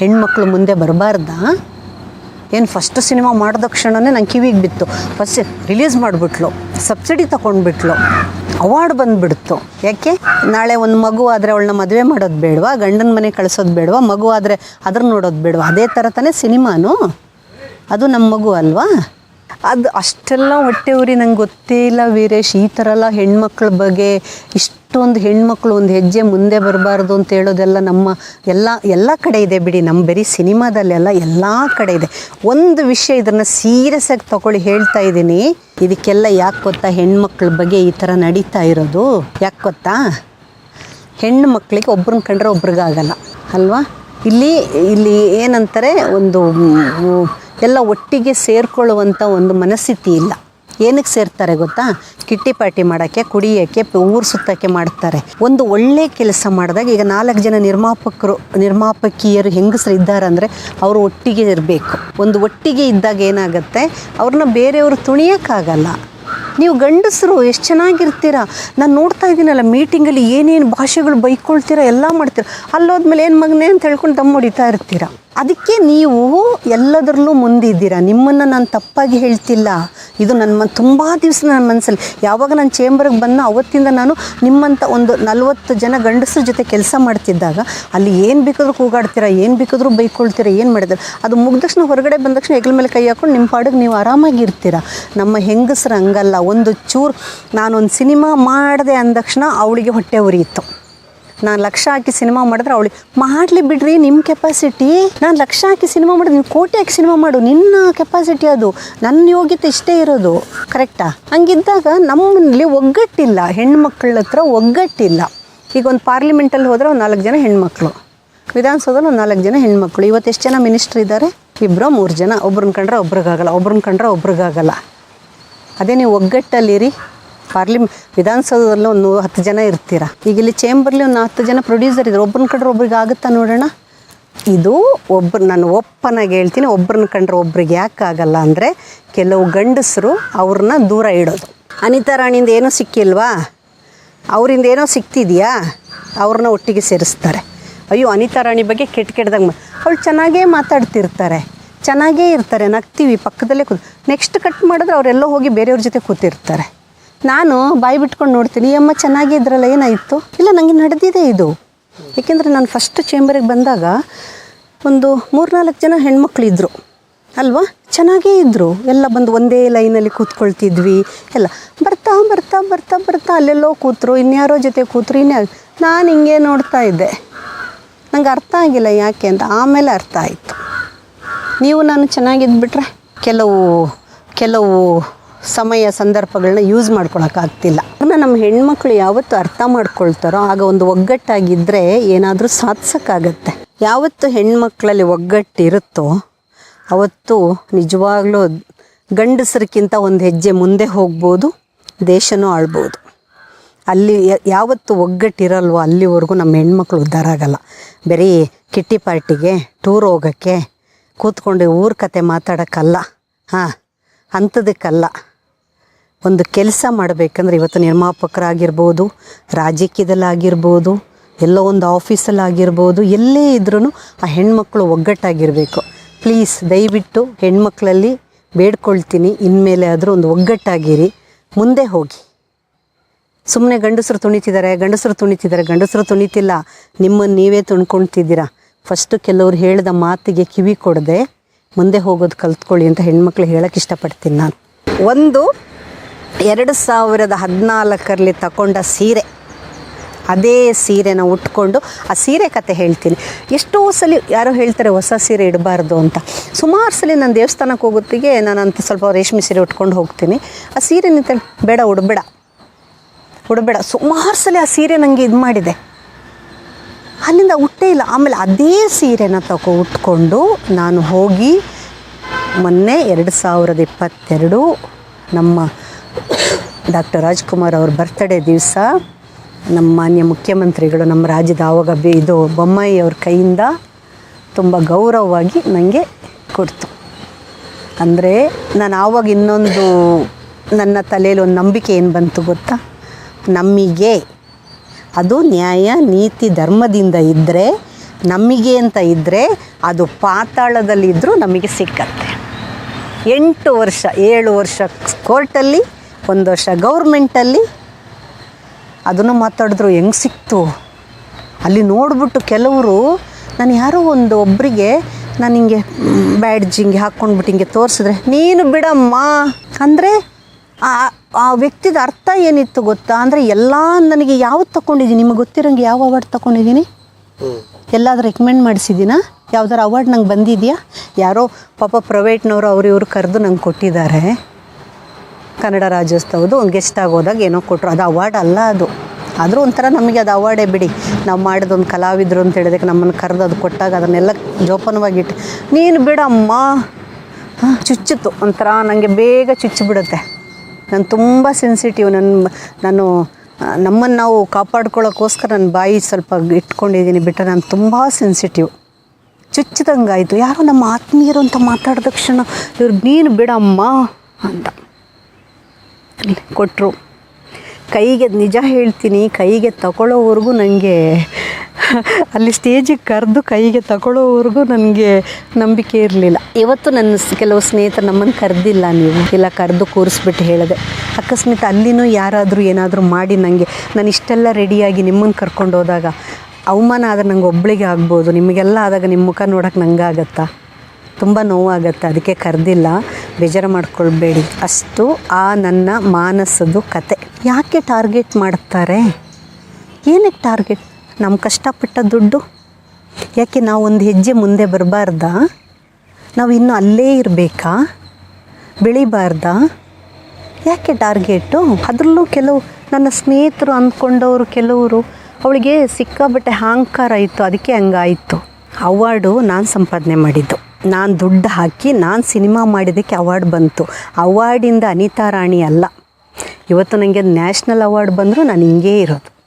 ಹೆಣ್ಮಕ್ಳು ಮುಂದೆ ಬರಬಾರ್ದ? ಏನು ಫಸ್ಟ್ ಸಿನಿಮಾ ಮಾಡಿದ ಕ್ಷಣನೇ ನಂಗೆ ಕಿವಿಗೆ ಬಿತ್ತು. ಫಸ್ಟ್ ರಿಲೀಸ್ ಮಾಡಿಬಿಟ್ಲು. ಸಬ್ಸಿಡಿ ತೊಗೊಂಡ್ಬಿಟ್ಲು. ಅವಾರ್ಡ್ ಬಂದುಬಿಡ್ತು. ಯಾಕೆ? ನಾಳೆ ಒಂದು ಮಗು ಆದರೆ ಅವಳನ್ನ ಮದುವೆ ಮಾಡೋದು ಬೇಡವಾ? ಗಂಡನ ಮನೆ ಕಳಿಸೋದು ಬೇಡವಾ? ಮಗು ಆದರೆ ಅದ್ರ ನೋಡೋದು ಬೇಡವಾ? ಅದೇ ಥರ ತಾನೇ ಸಿನಿಮಾನು ಅದು ನಮ್ಮ ಮಗು ಅಲ್ವಾ? ಅದು ಅಷ್ಟೆಲ್ಲ ಹೊಟ್ಟೆ ಉರಿ, ನಂಗೆ ಗೊತ್ತೇ ಇಲ್ಲ ವೀರೇಶ್, ಈ ಥರ ಎಲ್ಲ ಹೆಣ್ಮಕ್ಳ ಬಗ್ಗೆ, ಇಷ್ಟೊಂದು ಹೆಣ್ಮಕ್ಳು ಒಂದು ಹೆಜ್ಜೆ ಮುಂದೆ ಬರಬಾರ್ದು ಅಂತ ಹೇಳೋದೆಲ್ಲ ನಮ್ಮ ಎಲ್ಲ ಎಲ್ಲ ಕಡೆ ಇದೆ ಬಿಡಿ. ನಮ್ಮ ಬರೀ ಸಿನಿಮಾದಲ್ಲೆಲ್ಲ ಎಲ್ಲ ಕಡೆ ಇದೆ. ಒಂದು ವಿಷಯ ಇದನ್ನು ಸೀರಿಯಸ್ ಆಗಿ ತಗೊಳ್ಳಿ, ಹೇಳ್ತಾ ಇದ್ದೀನಿ. ಇದಕ್ಕೆಲ್ಲ ಯಾಕೆ ಗೊತ್ತಾ? ಹೆಣ್ಮಕ್ಳ ಬಗ್ಗೆ ಈ ಥರ ನಡೀತಾ ಇರೋದು. ಯಾಕೆ ಗೊತ್ತಾ? ಹೆಣ್ಣು ಮಕ್ಕಳಿಗೆ ಒಬ್ರನ್ನ ಕಂಡ್ರೆ ಒಬ್ರಿಗಾಗಲ್ಲ. ಅಲ್ವಾ? ಇಲ್ಲಿ ಇಲ್ಲಿ ಏನಂತಾರೆ? ಒಂದು ಎಲ್ಲ ಒಟ್ಟಿಗೆ ಸೇರಿಕೊಳ್ಳುವಂಥ ಒಂದು ಮನಸ್ಥಿತಿ ಇಲ್ಲ. ಏನಕ್ಕೆ ಸೇರ್ತಾರೆ ಗೊತ್ತಾ? ಕಿಟ್ಟಿ ಪಾರ್ಟಿ ಮಾಡೋಕ್ಕೆ, ಕುಡಿಯೋಕ್ಕೆ ಊರು ಸುತ್ತಕ್ಕೆ ಮಾಡ್ತಾರೆ. ಒಂದು ಒಳ್ಳೆ ಕೆಲಸ ಮಾಡಿದಾಗ ಈಗ ನಾಲ್ಕು ಜನ ನಿರ್ಮಾಪಕರು, ನಿರ್ಮಾಪಕಿಯರು ಹೆಂಗಸರು ಇದ್ದಾರೆ ಅಂದರೆ ಅವರು ಒಟ್ಟಿಗೆ ಇರಬೇಕು. ಒಂದು ಒಟ್ಟಿಗೆ ಇದ್ದಾಗ ಏನಾಗುತ್ತೆ? ಅವ್ರನ್ನ ಬೇರೆಯವರು ತುಣಿಯೋಕ್ಕಾಗಲ್ಲ. ನೀವು ಗಂಡಸರು ಎಷ್ಟು ಚೆನ್ನಾಗಿರ್ತೀರಾ? ನಾನು ನೋಡ್ತಾ ಇದ್ದೀನಲ್ಲ, ಮೀಟಿಂಗಲ್ಲಿ ಏನೇನು ಭಾಷೆಗಳು ಬೈಕೊಳ್ತೀರಾ, ಎಲ್ಲ ಮಾಡ್ತೀರಾ. ಅಲ್ಲೋದ್ಮೇಲೆ ಏನು ಮಗನೇ ಅಂತ ಹೇಳ್ಕೊಂಡು ದಮ್ ಹೊಡಿತಾ ಇರ್ತೀರಾ? ಅದಕ್ಕೆ ನೀವು ಎಲ್ಲದರಲ್ಲೂ ಮುಂದಿದ್ದೀರಾ? ನಿಮ್ಮನ್ನು ನಾನು ತಪ್ಪಾಗಿ ಹೇಳ್ತಿಲ್ಲ. ಇದು ನನ್ನ ಮನ್, ತುಂಬ ದಿವಸ ನನ್ನ ಮನಸ್ಸಲ್ಲಿ ಯಾವಾಗ ನಾನು ಚೇಂಬರ್ಗೆ ಬಂದ ಅವತ್ತಿಂದ ನಾನು ನಿಮ್ಮಂಥ ಒಂದು ನಲ್ವತ್ತು ಜನ ಗಂಡಸ್ರ ಜೊತೆ ಕೆಲಸ ಮಾಡ್ತಿದ್ದಾಗ, ಅಲ್ಲಿ ಏನು ಬೇಕಾದ್ರೂ ಕೂಗಾಡ್ತೀರಾ, ಏನು ಬೇಕಾದರೂ ಬೈಕೊಳ್ತೀರಾ, ಏನು ಮಾಡಿದ್ರೆ? ಅದು ಮುಗಿದ ತಕ್ಷಣ ಹೊರಗಡೆ ಬಂದ ತಕ್ಷಣ ಹೆಗಲ ಮೇಲೆ ಕೈ ಹಾಕೊಂಡು ನಿಮ್ಮ ಪಾಡಿಗೆ ನೀವು ಆರಾಮಾಗಿರ್ತೀರ ನಮ್ಮ ಹೆಂಗಸ್ರು ಹಂಗಲ್ಲ. ಒಂದು ಚೂರು ನಾನೊಂದು ಸಿನಿಮಾ ಮಾಡಿದೆ ಅಂದ ತಕ್ಷಣ ಅವಳಿಗೆ ಹೊಟ್ಟೆ ಉರಿಯಿತ್ತು ನಾನು ಲಕ್ಷ ಹಾಕಿ ಸಿನಿಮಾ ಮಾಡಿದ್ರೆ ಅವಳಿಗೆ, ಮಾಡಲಿ ಬಿಡ್ರಿ ನಿಮ್ಮ ಕೆಪಾಸಿಟಿ ನಾನು ಲಕ್ಷ ಹಾಕಿ ಸಿನಿಮಾ ಮಾಡಿದ್ರೆ ನೀವು ಕೋಟಿ ಹಾಕಿ ಸಿನಿಮಾ ಮಾಡು. ನಿನ್ನ ಕೆಪಾಸಿಟಿ ಅದು. ನನ್ನ ಯೋಗ್ಯತೆ ಇಷ್ಟೇ ಇರೋದು. ಕರೆಕ್ಟಾ ಹಂಗಿದ್ದಾಗ ನಮ್ಮಲ್ಲಿ ಒಗ್ಗಟ್ಟಿಲ್ಲ. ಹೆಣ್ಮಕ್ಳ ಹತ್ರ ಒಗ್ಗಟ್ಟಿಲ್ಲ. ಈಗ ಒಂದು ಪಾರ್ಲಿಮೆಂಟಲ್ಲಿ ಹೋದ್ರೆ ಒಂದು ನಾಲ್ಕು ಜನ ಹೆಣ್ಮಕ್ಳು. ವಿಧಾನಸೌಧದಲ್ಲಿ ಒಂದು ನಾಲ್ಕು ಜನ ಹೆಣ್ಮಕ್ಳು. ಇವತ್ತು ಎಷ್ಟು ಜನ ಮಿನಿಸ್ಟ್ರ್ ಇದ್ದಾರೆ ಇಬ್ಬರು ಮೂರು ಜನ. ಒಬ್ರನ್ನ ಕಂಡ್ರೆ ಒಬ್ರಿಗಾಗಲ್ಲ. ಒಬ್ರನ್ನ ಕಂಡ್ರೆ ಒಬ್ರಿಗಾಗಲ್ಲ. ಅದೇ ನೀವು ಒಗ್ಗಟ್ಟಲ್ಲಿರಿ. ಪಾರ್ಲಿಮ್ ವಿಧಾನಸೌಧದಲ್ಲಿ ಒಂದು ಹತ್ತು ಜನ ಇರ್ತೀರ. ಈಗ ಇಲ್ಲಿ ಚೇಂಬರ್ಲಿ ಒಂದು ಹತ್ತು ಜನ ಪ್ರೊಡ್ಯೂಸರ್ ಇದ್ದಾರೆ. ಒಬ್ಬರನ್ನ ಕಂಡ್ರೆ ಒಬ್ರಿಗೆ ಆಗುತ್ತಾ ನೋಡೋಣ? ಇದು ಒಬ್ಬರು ನಾನು ಒಪ್ಪನಾಗಿ ಹೇಳ್ತೀನಿ, ಒಬ್ಬರನ್ನ ಕಂಡ್ರೆ ಒಬ್ರಿಗೆ ಯಾಕೆ ಆಗಲ್ಲ ಅಂದರೆ ಕೆಲವು ಗಂಡಸರು ಅವ್ರನ್ನ ದೂರ ಇಡೋದು. ಅನಿತಾ ರಾಣಿಯಿಂದ ಏನೋ ಸಿಕ್ಕಿಲ್ವಾ? ಅವರಿಂದ ಏನೋ ಸಿಕ್ತಿದೆಯಾ? ಅವ್ರನ್ನ ಒಟ್ಟಿಗೆ ಸೇರಿಸ್ತಾರೆ. ಅಯ್ಯೋ, ಅನಿತಾ ರಾಣಿ ಬಗ್ಗೆ ಕೆಟ್ಟ ಕೆಟ್ಟದಾಗ ಅವಳು ಚೆನ್ನಾಗೇ ಮಾತಾಡ್ತಿರ್ತಾರೆ. ಚೆನ್ನಾಗೇ ಇರ್ತಾರೆ. ನಗ್ತೀವಿ, ಪಕ್ಕದಲ್ಲೇ ಕೂತ್ ನೆಕ್ಸ್ಟ್ ಕಟ್ ಮಾಡಿದ್ರೆ ಅವರೆಲ್ಲೋ ಹೋಗಿ ಬೇರೆಯವ್ರ ಜೊತೆ ಕೂತಿರ್ತಾರೆ. ನಾನು ಬಾಯಿ ಬಿಟ್ಕೊಂಡು ನೋಡ್ತೀನಿ ಅಮ್ಮ ಚೆನ್ನಾಗಿ ಇದ್ರಲ್ಲ, ಏನಾಯಿತು? ಇಲ್ಲ ನನಗೆ ನಡೆದಿದೆ ಇದು. ಏಕೆಂದರೆ ನಾನು ಫಸ್ಟ್ ಚೇಂಬರಿಗೆ ಬಂದಾಗ ಒಂದು ಮೂರ್ನಾಲ್ಕು ಜನ ಹೆಣ್ಮಕ್ಳು ಇದ್ದರು ಅಲ್ವಾ? ಚೆನ್ನಾಗೇ ಇದ್ದರು ಎಲ್ಲ ಬಂದು ಒಂದೇ ಲೈನಲ್ಲಿ ಕೂತ್ಕೊಳ್ತಿದ್ವಿ. ಎಲ್ಲ ಬರ್ತಾ ಬರ್ತಾ ಬರ್ತಾ ಬರ್ತಾ ಅಲ್ಲೆಲ್ಲೋ ಕೂತರು, ಇನ್ಯಾರೋ ಜೊತೆ ಕೂತರು ಇನ್ಯಾರು ನಾನು ಹಿಂಗೆ ನೋಡ್ತಾ ಇದ್ದೆ. ನಂಗೆ ಅರ್ಥ ಆಗಿಲ್ಲ ಯಾಕೆ ಅಂತ. ಆಮೇಲೆ ಅರ್ಥ ಆಯಿತು. ನೀವು ನಾನು ಚೆನ್ನಾಗಿದ್ಬಿಟ್ರೆ ಕೆಲವು ಕೆಲವು ಸಮಯ ಸಂದರ್ಭಗಳನ್ನ ಯೂಸ್ ಮಾಡ್ಕೊಳಕ್ಕಾಗ್ತಿಲ್ಲ. ಅದನ್ನ ನಮ್ಮ ಹೆಣ್ಮಕ್ಳು ಯಾವತ್ತು ಅರ್ಥ ಮಾಡ್ಕೊಳ್ತಾರೋ ಆಗ ಒಂದು ಒಗ್ಗಟ್ಟಾಗಿದ್ದರೆ ಏನಾದರೂ ಸಾಧಿಸೋಕ್ಕಾಗತ್ತೆ. ಯಾವತ್ತು ಹೆಣ್ಮಕ್ಳಲ್ಲಿ ಒಗ್ಗಟ್ಟಿರುತ್ತೋ ಅವತ್ತು ನಿಜವಾಗ್ಲೂ ಗಂಡಸರಿಗಿಂತ ಒಂದು ಹೆಜ್ಜೆ ಮುಂದೆ ಹೋಗ್ಬೋದು, ದೇಶನೂ ಆಳ್ಬೋದು. ಅಲ್ಲಿ ಯಾವತ್ತು ಒಗ್ಗಟ್ಟಿರಲ್ವೋ ಅಲ್ಲಿವರೆಗೂ ನಮ್ಮ ಹೆಣ್ಮಕ್ಳು ಉದ್ಧಾರ ಆಗಲ್ಲ. ಬರೀ ಕಿಟ್ಟಿ ಪಾರ್ಟಿಗೆ, ಟೂರ್ ಹೋಗೋಕ್ಕೆ, ಕೂತ್ಕೊಂಡು ಊರ ಕತೆ ಮಾತಾಡೋಕ್ಕಲ್ಲ. ಹಾಂ ಅಂಥದಕ್ಕಲ್ಲ ಒಂದು ಕೆಲಸ ಮಾಡಬೇಕಂದ್ರೆ ಇವತ್ತು ನಿರ್ಮಾಪಕರಾಗಿರ್ಬೋದು, ರಾಜಕೀಯದಲ್ಲಾಗಿರ್ಬೋದು, ಎಲ್ಲೋ ಒಂದು ಆಫೀಸಲ್ಲಾಗಿರ್ಬೋದು, ಎಲ್ಲೇ ಇದ್ರೂ ಆ ಹೆಣ್ಮಕ್ಳು ಒಗ್ಗಟ್ಟಾಗಿರಬೇಕು. ಪ್ಲೀಸ್ ದಯವಿಟ್ಟು ಹೆಣ್ಮಕ್ಳಲ್ಲಿ ಬೇಡ್ಕೊಳ್ತೀನಿ, ಇನ್ಮೇಲೆ ಆದರೂ ಒಂದು ಒಗ್ಗಟ್ಟಾಗಿರಿ, ಮುಂದೆ ಹೋಗಿ. ಸುಮ್ಮನೆ ಗಂಡಸರು ತುಣಿತಿದ್ದಾರೆ ಗಂಡಸರು ತುಣಿತಿದ್ದಾರೆ, ಗಂಡಸರು ತುಣಿತಿಲ್ಲ ನಿಮ್ಮನ್ನು ನೀವೇ ತುಣ್ಕೊಳ್ತಿದ್ದೀರಾ ಫಸ್ಟು ಕೆಲವರು ಹೇಳಿದ ಮಾತಿಗೆ ಕಿವಿ ಕೊಡದೆ, ಮುಂದೆ ಹೋಗೋದು ಕಲ್ತ್ಕೊಳ್ಳಿ ಅಂತ ಹೆಣ್ಮಕ್ಳು ಹೇಳಕ್ಕೆ ಇಷ್ಟಪಡ್ತೀನಿ ನಾನು. ಒಂದು ಎರಡು ಸಾವಿರದ ಹದಿನಾಲ್ಕರಲ್ಲಿ ತಗೊಂಡ ಸೀರೆ. ಅದೇ ಸೀರೆನ ಉಟ್ಕೊಂಡು ಆ ಸೀರೆ ಕತೆ ಹೇಳ್ತೀನಿ. ಎಷ್ಟೋ ಸಲ ಯಾರೋ ಹೇಳ್ತಾರೆ, ಹೊಸ ಸೀರೆ ಇಡಬಾರ್ದು ಅಂತ. ಸುಮಾರು ಸಲ ನಾನು ದೇವಸ್ಥಾನಕ್ಕೆ ಹೋಗುತ್ತಿಗೆ ನಾನು ಸ್ವಲ್ಪ ರೇಷ್ಮೆ ಸೀರೆ ಉಟ್ಕೊಂಡು ಹೋಗ್ತೀನಿ. ಆ ಸೀರೆ ನಿಂತ ಬೇಡ, ಉಡಬೇಡ. ಉಡಬೇಡ. ಸುಮಾರು ಸಲ ಆ ಸೀರೆ ನನಗೆ ಇದು ಮಾಡಿದೆ. ಅಲ್ಲಿಂದ ಉಟ್ಟೇ ಇಲ್ಲ. ಆಮೇಲೆ ಅದೇ ಸೀರೆನ ತಗೋ ಉಟ್ಕೊಂಡು ನಾನು ಹೋಗಿ ಮೊನ್ನೆ ಎರಡು ಸಾವಿರದ ಇಪ್ಪತ್ತೆರಡು ನಮ್ಮ ಡಾಕ್ಟರ್ ರಾಜ್ಕುಮಾರ್ ಅವ್ರ ಬರ್ತ್ಡೇ ದಿವಸ ನಮ್ಮ ಮಾನ್ಯ ಮುಖ್ಯಮಂತ್ರಿಗಳು ನಮ್ಮ ರಾಜ್ಯದ ಆವಾಗ ಬಿ ಇದು ಬೊಮ್ಮಾಯಿ ಅವ್ರ ಕೈಯಿಂದ ತುಂಬ ಗೌರವವಾಗಿ ನನಗೆ ಕೊಡ್ತು. ಅಂದರೆ ನಾನು ಆವಾಗ ಇನ್ನೊಂದು ನನ್ನ ತಲೆಯಲ್ಲಿ ಒಂದು ನಂಬಿಕೆ ಏನು ಬಂತು ಗೊತ್ತಾ? ನಮಗೆ ಅದು ನ್ಯಾಯ, ನೀತಿ, ಧರ್ಮದಿಂದ ಇದ್ದರೆ ನಮಗೆ ಅಂತ ಇದ್ದರೆ ಅದು ಪಾತಾಳದಲ್ಲಿದ್ದರೂ ನಮಗೆ ಸಿಕ್ಕತ್ತೆ. ಎಂಟು ವರ್ಷ, ಏಳು ವರ್ಷ ಕೋರ್ಟಲ್ಲಿ ಒಂದು ವರ್ಷ ಗೌರ್ಮೆಂಟಲ್ಲಿ ಅದನ್ನು ಮಾತಾಡಿದ್ರು, ಹೆಂಗೆ ಸಿಕ್ತು? ಅಲ್ಲಿ ನೋಡ್ಬಿಟ್ಟು ಕೆಲವರು, ನಾನು ಯಾರೋ ಒಂದು ಒಬ್ಬರಿಗೆ ನಾನು ಹಿಂಗೆ ಬ್ಯಾಡ್ಜ್ ಹಿಂಗೆ ಹಾಕ್ಕೊಂಡ್ಬಿಟ್ಟು ಹಿಂಗೆ ತೋರಿಸಿದ್ರೆ, ನೀನು ಬಿಡಮ್ಮ. ಅಂದರೆ ಆ ಆ ವ್ಯಕ್ತಿದ ಅರ್ಥ ಏನಿತ್ತು ಗೊತ್ತಾ? ಅಂದರೆ ಎಲ್ಲ ನನಗೆ ಯಾವ್ದು ತಗೊಂಡಿದ್ದೀನಿ ನಿಮಗೆ ಗೊತ್ತಿರೋಂಗೆ ಯಾವ ಅವಾರ್ಡ್ ತಗೊಂಡಿದ್ದೀನಿ ಎಲ್ಲಾದರೂ ರೆಕಮೆಂಡ್ ಮಾಡಿಸಿದ್ದೀನಾ? ಯಾವ್ದಾರು ಅವಾರ್ಡ್ ನಂಗೆ ಬಂದಿದೆಯಾ? ಯಾರೋ ಪಾಪ ಪ್ರೈವೇಟ್ನವರು ಅವರು ಇವರು ಕರೆದು ನಂಗೆ ಕೊಟ್ಟಿದ್ದಾರೆ. ಕನ್ನಡ ರಾಜ್ಯೋತ್ಸವದ್ದು ಒಂದು ಗೆಸ್ಟ್ ಆಗೋದಾಗ ಏನೋ ಕೊಟ್ಟರು ಅದು ಅವಾರ್ಡ್ ಅಲ್ಲ ಅದು. ಆದರೂ ಒಂಥರ ನಮಗೆ ಅದು ಅವಾರ್ಡೇ ಬಿಡಿ. ನಾವು ಮಾಡಿದೊಂದು ಕಲಾವಿದರು ಅಂತ ಹೇಳಿದಕ್ಕೆ ನಮ್ಮನ್ನು ಕರೆದು ಅದು ಕೊಟ್ಟಾಗ ಅದನ್ನೆಲ್ಲ ಜೋಪಾನವಾಗಿಟ್ಟು, ನೀನು ಬಿಡಮ್ಮ. ಚುಚ್ಚಿತ್ತು. ಚುಚ್ಚಿತು ಒಂಥರ ನನಗೆ ಬೇಗ ಚುಚ್ಚಿಬಿಡುತ್ತೆ ನಾನು ತುಂಬ ಸೆನ್ಸಿಟಿವ್ ನನ್ನ ನಾನು ನಮ್ಮನ್ನು ನಾವು ಕಾಪಾಡ್ಕೊಳ್ಳೋಕ್ಕೋಸ್ಕರ ನನ್ನ ಬಾಯಿ ಸ್ವಲ್ಪ ಇಟ್ಕೊಂಡಿದ್ದೀನಿ ಬಿಟ್ಟರೆ ನಾನು ತುಂಬ ಸೆನ್ಸಿಟಿವ್ ಚುಚ್ಚಿದಂಗಾಯಿತು. ಯಾರೋ ನಮ್ಮ ಆತ್ಮೀಯರು ಅಂತ ಮಾತಾಡಿದ ತಕ್ಷಣ ಇವ್ರು, ನೀನು ಬಿಡಮ್ಮ ಅಂತ. ಕೊಟ್ಟರು ಕೈಗೆ ನಿಜ ಹೇಳ್ತೀನಿ, ಕೈಗೆ ತಗೊಳ್ಳೋವರೆಗೂ ನನಗೆ ಅಲ್ಲಿ ಸ್ಟೇಜಿಗೆ ಕರೆದು ಕೈಗೆ ತಗೊಳ್ಳೋವರೆಗೂ ನನಗೆ ನಂಬಿಕೆ ಇರಲಿಲ್ಲ. ಇವತ್ತು ನನ್ನ ಕೆಲವು ಸ್ನೇಹಿತರು ನಮ್ಮನ್ನು ಕರೆದಿಲ್ಲ ನೀವು. ಇಲ್ಲ, ಕರೆದು ಕೂರಿಸ್ಬಿಟ್ಟು ಹೇಳಿದೆ. ಅಕಸ್ಮಾತ್ ಅಲ್ಲಿನೂ ಯಾರಾದರೂ ಏನಾದರೂ ಮಾಡಿ ನನಗೆ ನಾನು ಇಷ್ಟೆಲ್ಲ ರೆಡಿಯಾಗಿ ನಿಮ್ಮನ್ನು ಕರ್ಕೊಂಡು ಹೋದಾಗ ಅವಮಾನ ಆದರೆ ನಂಗೆ ಒಬ್ಬಳಿಗೆ ಆಗ್ಬೋದು. ನಿಮಗೆಲ್ಲ ಆದಾಗ ನಿಮ್ಮ ಮುಖ ನೋಡೋಕೆ ನಂಗೆ ಆಗತ್ತಾ? ತುಂಬ ನೋವಾಗತ್ತೆ, ಅದಕ್ಕೆ ಕರೆದಿಲ್ಲ. ಬೇಜಾರು ಮಾಡ್ಕೊಳ್ಬೇಡಿ. ಅಷ್ಟು ಆ ನನ್ನ ಮಾನಸದು ಕತೆ. ಯಾಕೆ ಟಾರ್ಗೆಟ್ ಮಾಡ್ತಾರೆ? ಏನಕ್ಕೆ ಟಾರ್ಗೆಟ್? ನಮ್ಮ ಕಷ್ಟಪಟ್ಟ ದುಡ್ಡು? ಯಾಕೆ ನಾವು ಒಂದು ಹೆಜ್ಜೆ ಮುಂದೆ ಬರಬಾರ್ದಾ? ನಾವು ಇನ್ನೂ ಅಲ್ಲೇ ಇರಬೇಕಾ? ಬೆಳಿಬಾರ್ದಾ? ಯಾಕೆ ಟಾರ್ಗೆಟು? ಅದರಲ್ಲೂ ಕೆಲವು ನನ್ನ ಸ್ನೇಹಿತರು ಅಂದ್ಕೊಂಡವರು ಕೆಲವರು, ಅವಳಿಗೆ ಸಿಕ್ಕಾಬಟ್ಟೆ ಅಹಂಕಾರ ಇತ್ತು, ಅದಕ್ಕೆ ಹಂಗಾಯಿತು. ಅವಾರ್ಡು ನಾನು ಸಂಪಾದನೆ ಮಾಡಿದ್ದು. ನಾನು ದುಡ್ಡು ಹಾಕಿ ನಾನು ಸಿನಿಮಾ ಮಾಡಿದ್ದಕ್ಕೆ ಅವಾರ್ಡ್ ಬಂತು. ಅವಾರ್ಡಿಂದ ಅನಿತಾ ರಾಣಿ ಅಲ್ಲ. ಇವತ್ತು ನನಗೆ ನ್ಯಾಷನಲ್ ಅವಾರ್ಡ್ ಬಂದರೂ ನಾನು ಹಿಂಗೇ ಇರೋದು.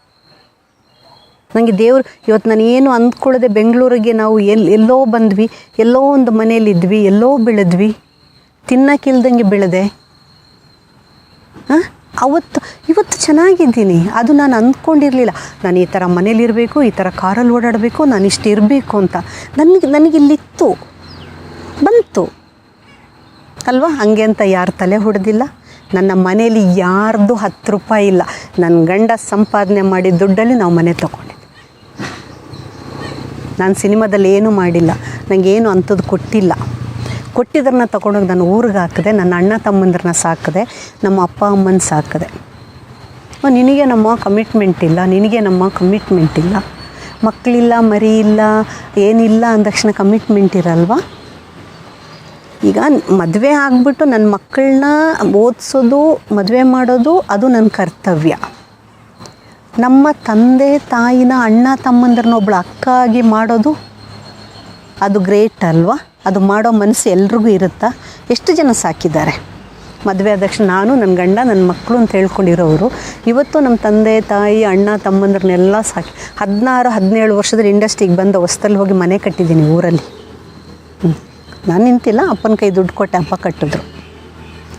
ನನಗೆ ದೇವ್ರು, ಇವತ್ತು ನಾನು ಏನು ಅಂದ್ಕೊಳ್ಳದೆ ಬೆಂಗಳೂರಿಗೆ ನಾವು ಎಲ್ಲಿ ಎಲ್ಲೋ ಬಂದ್ವಿ, ಎಲ್ಲೋ ಒಂದು ಮನೇಲಿದ್ವಿ ಎಲ್ಲೋ ಬೆಳೆದ್ವಿ. ತಿನ್ನಕ್ಕಿಲ್ದಂಗೆ ಬೆಳೆದೆ. ಹಾಂ? ಅವತ್ತು, ಇವತ್ತು ಚೆನ್ನಾಗಿದ್ದೀನಿ. ಅದು ನಾನು ಅಂದ್ಕೊಂಡಿರಲಿಲ್ಲ. ನಾನು ಈ ಥರ ಮನೇಲಿರಬೇಕು, ಈ ಥರ ಕಾರಲ್ಲಿ ಓಡಾಡಬೇಕು, ನಾನು ಇಷ್ಟು ಇರಬೇಕು ಅಂತ. ನನಗೆ ನನಗಿಲ್ಲಿತ್ತು ಬಂತು. ಅಲ್ವಾ? ಹಂಗೆ ಅಂತ ಯಾರು ತಲೆ ಹೊಡೆದಿಲ್ಲ? ನನ್ನ ಮನೇಲಿ ಯಾರ್ದು ಹತ್ತು ರೂಪಾಯಿ ಇಲ್ಲ. ನನ್ನ ಗಂಡ ಸಂಪಾದನೆ ಮಾಡಿದ ದುಡ್ಡಲ್ಲಿ ನಾವು ಮನೆ ತೊಗೊಂಡಿದ್ವಿ. ನಾನು ಸಿನಿಮಾದಲ್ಲಿ ಏನೂ ಮಾಡಿಲ್ಲ. ನನಗೇನು ಅಂಥದ್ದು ಕೊಟ್ಟಿಲ್ಲ. ಕೊಟ್ಟಿದ್ರನ್ನ ತಗೊಂಡೋಗಿ ನಾನು ಊರಿಗೆ ಹಾಕಿದೆ, ನನ್ನ ಅಣ್ಣ ತಮ್ಮಂದ್ರನ್ನ ಸಾಕಿದೆ, ನಮ್ಮ ಅಪ್ಪ ಅಮ್ಮನ ಸಾಕಿದೆ. ನಿನಗೆ ನಮ್ಮ ಕಮಿಟ್ಮೆಂಟ್ ಇಲ್ಲ, ನಿನಗೆ ನಮ್ಮ ಕಮಿಟ್ಮೆಂಟ್ ಇಲ್ಲ. ಮಕ್ಕಳಿಲ್ಲ ಮರಿ ಇಲ್ಲ ಏನಿಲ್ಲ ಅಂದ ತಕ್ಷಣ ಕಮಿಟ್ಮೆಂಟ್ ಇರಲ್ವಾ? ಈಗ ಮದುವೆ ಆಗಿಬಿಟ್ಟು ನನ್ನ ಮಕ್ಕಳನ್ನ ಓದಿಸೋದು, ಮದುವೆ ಮಾಡೋದು, ಅದು ನನ್ನ ಕರ್ತವ್ಯ. ನಮ್ಮ ತಂದೆ, ತಾಯಿನ ಅಣ್ಣ, ತಮ್ಮಂದ್ರನ್ನ ಒಬ್ಳು ಅಕ್ಕ ಆಗಿ ಮಾಡೋದು, ಅದು ಗ್ರೇಟ್ ಅಲ್ವಾ? ಅದು ಮಾಡೋ ಮನಸ್ಸು ಎಲ್ರಿಗೂ ಇರುತ್ತಾ? ಎಷ್ಟು ಜನ ಸಾಕಿದ್ದಾರೆ? ಮದುವೆ ಆದ ತಕ್ಷಣ ನಾನು, ನನ್ನ ಗಂಡ, ನನ್ನ ಮಕ್ಕಳು ಅಂತ ಹೇಳ್ಕೊಂಡಿರೋರು, ಇವತ್ತು ನಮ್ಮ ತಂದೆ, ತಾಯಿ, ಅಣ್ಣ, ತಮ್ಮಂದ್ರನ್ನೆಲ್ಲ ಸಾಕಿ, ಹದಿನಾರು, ಹದಿನೇಳು ವರ್ಷದಲ್ಲಿ ಇಂಡಸ್ಟ್ರಿಗೆ ಬಂದ ಹೊಸ್ತಲ್ಲಿ ಹೋಗಿ ಮನೆ ಕಟ್ಟಿದ್ದೀನಿ ಊರಲ್ಲಿ. ಹ್ಮ್. ನಾನು ನಿಂತಿಲ್ಲ, ಅಪ್ಪನ ಕೈ ದುಡ್ಡು ಕೊಟ್ಟೆ ಅಪ್ಪ ಕಟ್ಟಿದ್ರು.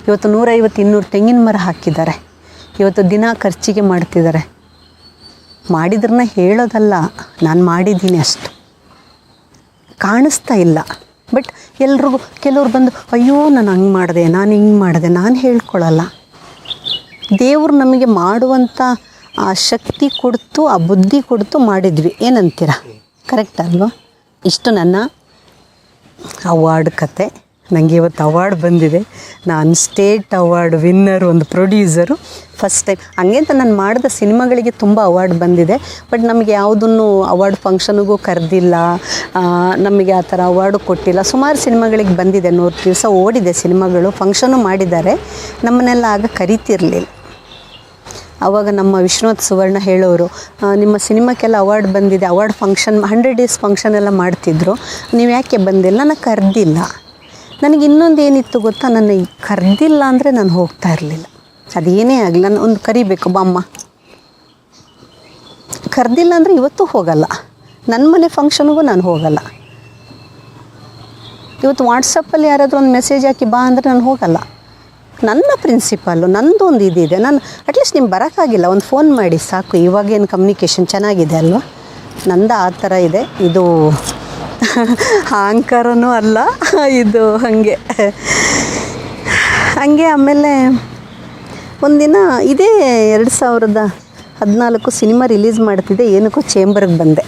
ಇವತ್ತು ನೂರೈವತ್ತು ಇನ್ನೂರು ತೆಂಗಿನ ಮರ ಹಾಕಿದ್ದಾರೆ. ಇವತ್ತು ದಿನ ಖರ್ಚಿಗೆ ಮಾಡ್ತಿದ್ದಾರೆ. ಮಾಡಿದ್ರನ್ನ ಹೇಳೋದಲ್ಲ, ನಾನು ಮಾಡಿದ್ದೀನಿ ಅಷ್ಟು. ಕಾಣಿಸ್ತಾ ಇಲ್ಲ. ಬಟ್ ಎಲ್ರಿಗೂ, ಕೆಲವ್ರು ಬಂದು, ಅಯ್ಯೋ, ನಾನು ಹಂಗೆ ಮಾಡಿದೆ, ನಾನು ಹಿಂಗೆ ಮಾಡಿದೆ, ನಾನು ಹೇಳ್ಕೊಳ್ಳಲ್ಲ ದೇವರು ನಮಗೆ ಮಾಡುವಂಥ ಆ ಶಕ್ತಿ ಕೊಡ್ತು, ಆ ಬುದ್ಧಿ ಕೊಡ್ತು ಮಾಡಿದ್ವಿ. ಏನಂತೀರ? ಕರೆಕ್ಟ್ ಅಲ್ವಾ? ಇಷ್ಟು ನನ್ನ ಅವಾರ್ಡ್ ಕತೆ. ನನಗೆ ಇವತ್ತು ಅವಾರ್ಡ್ ಬಂದಿದೆ. ನಾನು ಸ್ಟೇಟ್ ಅವಾರ್ಡ್ ವಿನ್ನರ್ ಒಂದು ಪ್ರೊಡ್ಯೂಸರು. ಫಸ್ಟ್ ಟೈಮ್ ಹಂಗೆ ಅಂತ ನಾನು ಮಾಡಿದ ಸಿನಿಮಾಗಳಿಗೆ ತುಂಬ ಅವಾರ್ಡ್ ಬಂದಿದೆ. ಬಟ್ ನಮಗೆ ಯಾವುದನ್ನು ಅವಾರ್ಡ್ ಫಂಕ್ಷನ್ಗೂ ಕರೆದಿಲ್ಲ. ನಮಗೆ ಆ ಥರ ಅವಾರ್ಡು ಕೊಟ್ಟಿಲ್ಲ. ಸುಮಾರು ಸಿನಿಮಾಗಳಿಗೆ ಬಂದಿದೆ. ನೂರು ದಿವಸ ಓಡಿದೆ ಸಿನಿಮಾಗಳು. ಫಂಕ್ಷನು ಮಾಡಿದ್ದಾರೆ. ನಮ್ಮನ್ನೆಲ್ಲ ಆಗ ಕರಿತಿರಲಿಲ್ಲ. ಆವಾಗ ನಮ್ಮ ವಿಶ್ವನಾಥ್ ಸುವರ್ಣ ಹೇಳೋರು ನಿಮ್ಮ ಸಿನಿಮಾಕ್ಕೆಲ್ಲ ಅವಾರ್ಡ್ ಬಂದಿದೆ award function hundred days function ಎಲ್ಲ ಮಾಡ್ತಿದ್ರು. ನೀವು ಯಾಕೆ ಬಂದಿಲ್ಲ? ನಾನು ಕರೆದಿಲ್ಲ. ನನಗೆ ಇನ್ನೊಂದು ಏನಿತ್ತು ಗೊತ್ತಾ? ನನ್ನ ಕರೆದಿಲ್ಲ ಅಂದರೆ ನಾನು ಹೋಗ್ತಾ ಇರಲಿಲ್ಲ. ಅದೇನೇ ಆಗಲಿ, ನಾನು ಒಂದು ಕರಿಬೇಕು, ಬಾಮ್ಮ. ಕರೆದಿಲ್ಲ ಅಂದರೆ ಇವತ್ತು ಹೋಗಲ್ಲ. ನನ್ನ ಮನೆ ಫಂಕ್ಷನ್ಗೂ ನಾನು ಹೋಗಲ್ಲ. ಇವತ್ತು ವಾಟ್ಸಪ್ಪಲ್ಲಿ ಯಾರಾದರೂ ಒಂದು ಮೆಸೇಜ್ ಹಾಕಿ ಬಾ ಅಂದರೆ ನಾನು ಹೋಗಲ್ಲ. ನನ್ನ ಪ್ರಿನ್ಸಿಪಲ್ಲು ನಂದು ಒಂದು ಇದಿದೆ. ನಾನು ಅಟ್ಲೀಸ್ಟ್ ನಿಮ್ಗೆ ಬರೋಕ್ಕಾಗಿಲ್ಲ. ಒಂದು ಫೋನ್ ಮಾಡಿ, ಸಾಕು. ಇವಾಗೇನು ಕಮ್ಯುನಿಕೇಷನ್ ಚೆನ್ನಾಗಿದೆ ಅಲ್ವಾ? ನಂದ ಆ ಥರ ಇದೆ. ಇದು ಅಹಂಕಾರನೂ ಅಲ್ಲ, ಇದು ಹಾಗೆ. ಹಾಗೆ ಆಮೇಲೆ ಒಂದಿನ ಇದೇ ಎರಡು ಸಾವಿರದ ಹದಿನಾಲ್ಕು ಸಿನಿಮಾ ರಿಲೀಸ್ ಮಾಡ್ತಿದ್ದೆ. ಏನಕ್ಕೂ ಚೇಂಬರ್ಗೆ ಬಂದೆ.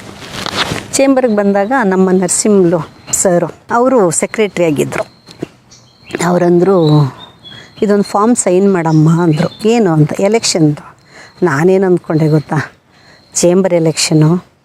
ಚೇಂಬರ್ಗೆ ಬಂದಾಗ ನಮ್ಮ ನರಸಿಂಹಲು ಸರು, ಅವರು ಸೆಕ್ರೆಟ್ರಿ ಆಗಿದ್ದರು ಅವರಂದರು ಇದೊಂದು ಫಾರ್ಮ್ ಸೈನ್ ಮಾಡಮ್ಮ ಅಂದರು. ಏನು ಅಂತ? ಎಲೆಕ್ಷನ್ದು ನಾನೇನು ಅಂದ್ಕೊಂಡೆ ಗೊತ್ತಾ? Chamber election